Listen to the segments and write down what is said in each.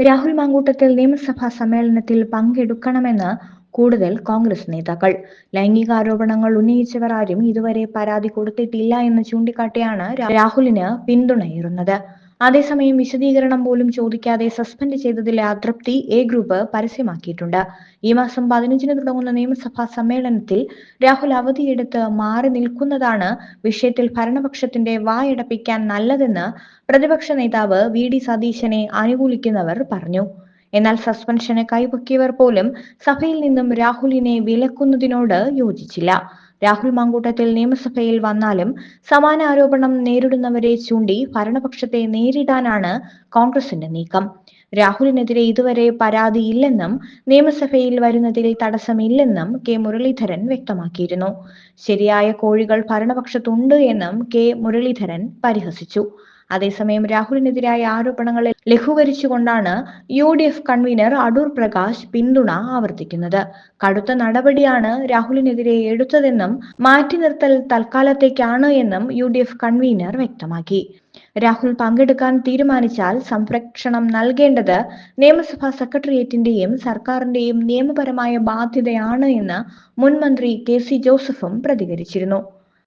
രാഹുൽ മാങ്കൂട്ടത്തിൽ നിയമസഭാ സമ്മേളനത്തിൽ പങ്കെടുക്കണമെന്ന് കൂടുതൽ കോൺഗ്രസ് നേതാക്കൾ. ലൈംഗികാരോപണങ്ങൾ ഉന്നയിച്ചവർ ആരും ഇതുവരെ പരാതി കൊടുത്തിട്ടില്ല എന്ന് ചൂണ്ടിക്കാട്ടിയാണ് രാഹുലിന് പിന്തുണയേറുന്നത്. അതേസമയം വിശദീകരണം പോലും ചോദിക്കാതെ സസ്പെൻഡ് ചെയ്തതിലെ അതൃപ്തി എ ഗ്രൂപ്പ് പരസ്യമാക്കിയിട്ടുണ്ട്. ഈ മാസം പതിനഞ്ചിന് തുടങ്ങുന്ന നിയമസഭാ സമ്മേളനത്തിൽ രാഹുൽ അവധിയെടുത്ത് മാറി നിൽക്കുന്നതാണ് വിഷയത്തിൽ ഭരണപക്ഷത്തിന്റെ വായടപ്പിക്കാൻ നല്ലതെന്ന് പ്രതിപക്ഷ നേതാവ് വി ഡി സതീശനെ അനുകൂലിക്കുന്നവർ പറഞ്ഞു. എന്നാൽ സസ്പെൻഷന് കൈപൊക്കിയവർ പോലും സഭയിൽ നിന്നും രാഹുലിനെ വിലക്കുന്നതിനോട് യോജിച്ചില്ല. രാഹുൽ മാങ്കൂട്ടത്തിൽ നിയമസഭയിൽ വന്നാലും സമാന ആരോപണം നേരിടുന്നവരെ ചൂണ്ടി ഭരണപക്ഷത്തെ നേരിടാനാണ് കോൺഗ്രസിന്റെ നീക്കം. രാഹുലിനെതിരെ ഇതുവരെ പരാതിയില്ലെന്നും നിയമസഭയിൽ വരുന്നതിൽ തടസ്സമില്ലെന്നും കെ മുരളീധരൻ വ്യക്തമാക്കിയിരുന്നു. ശരിയായ കോഴികൾ ഭരണപക്ഷത്തുണ്ട് എന്നും കെ മുരളീധരൻ പരിഹസിച്ചു. അതേസമയം രാഹുലിനെതിരായ ആരോപണങ്ങളെ ലഘൂകരിച്ചുകൊണ്ടാണ് U D F convener Adoor Prakash പിന്തുണ ആവർത്തിക്കുന്നത്. കടുത്ത നടപടിയാണ് രാഹുലിനെതിരെ എടുത്തതെന്നും മാറ്റി നിർത്തൽ തൽക്കാലത്തേക്കാണ് എന്നും യു ഡി എഫ് കൺവീനർ വ്യക്തമാക്കി. രാഹുൽ പങ്കെടുക്കാൻ തീരുമാനിച്ചാൽ സംരക്ഷണം നൽകേണ്ടത് നിയമസഭാ സെക്രട്ടേറിയറ്റിന്റെയും സർക്കാരിന്റെയും നിയമപരമായ ബാധ്യതയാണ് എന്ന് മുൻമന്ത്രി കെ സി ജോസഫും പ്രതികരിച്ചിരുന്നു.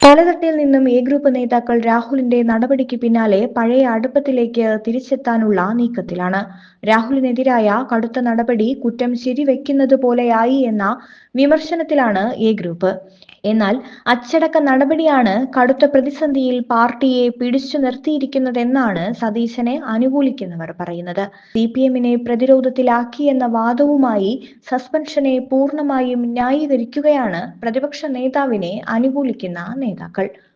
തലതട്ടിൽ നിന്നും എ ഗ്രൂപ്പ് നേതാക്കൾ രാഹുലിന്റെ നടപടിക്ക് പിന്നാലെ പഴയ അടുപ്പത്തിലേക്ക് തിരിച്ചെത്താനുള്ള നീക്കത്തിലാണ്. രാഹുലിനെതിരായ കടുത്ത നടപടി കുറ്റം ശരിവെക്കുന്നത് പോലെയായി എന്ന വിമർശനത്തിലാണ് എ ഗ്രൂപ്പ്. എന്നാൽ അച്ചടക്ക നടപടിയാണ് കടുത്ത പ്രതിസന്ധിയിൽ പാർട്ടിയെ പിടിച്ചു നിർത്തിയിരിക്കുന്നതെന്നാണ് സതീശനെ അനുകൂലിക്കുന്നവർ പറയുന്നത്. സി പി എമ്മിനെ പ്രതിരോധത്തിലാക്കിയെന്ന വാദവുമായി സസ്പെൻഷനെ പൂർണമായും ന്യായീകരിക്കുകയാണ് പ്രതിപക്ഷ നേതാവിനെ അനുകൂലിക്കുന്ന നേതാക്കൾ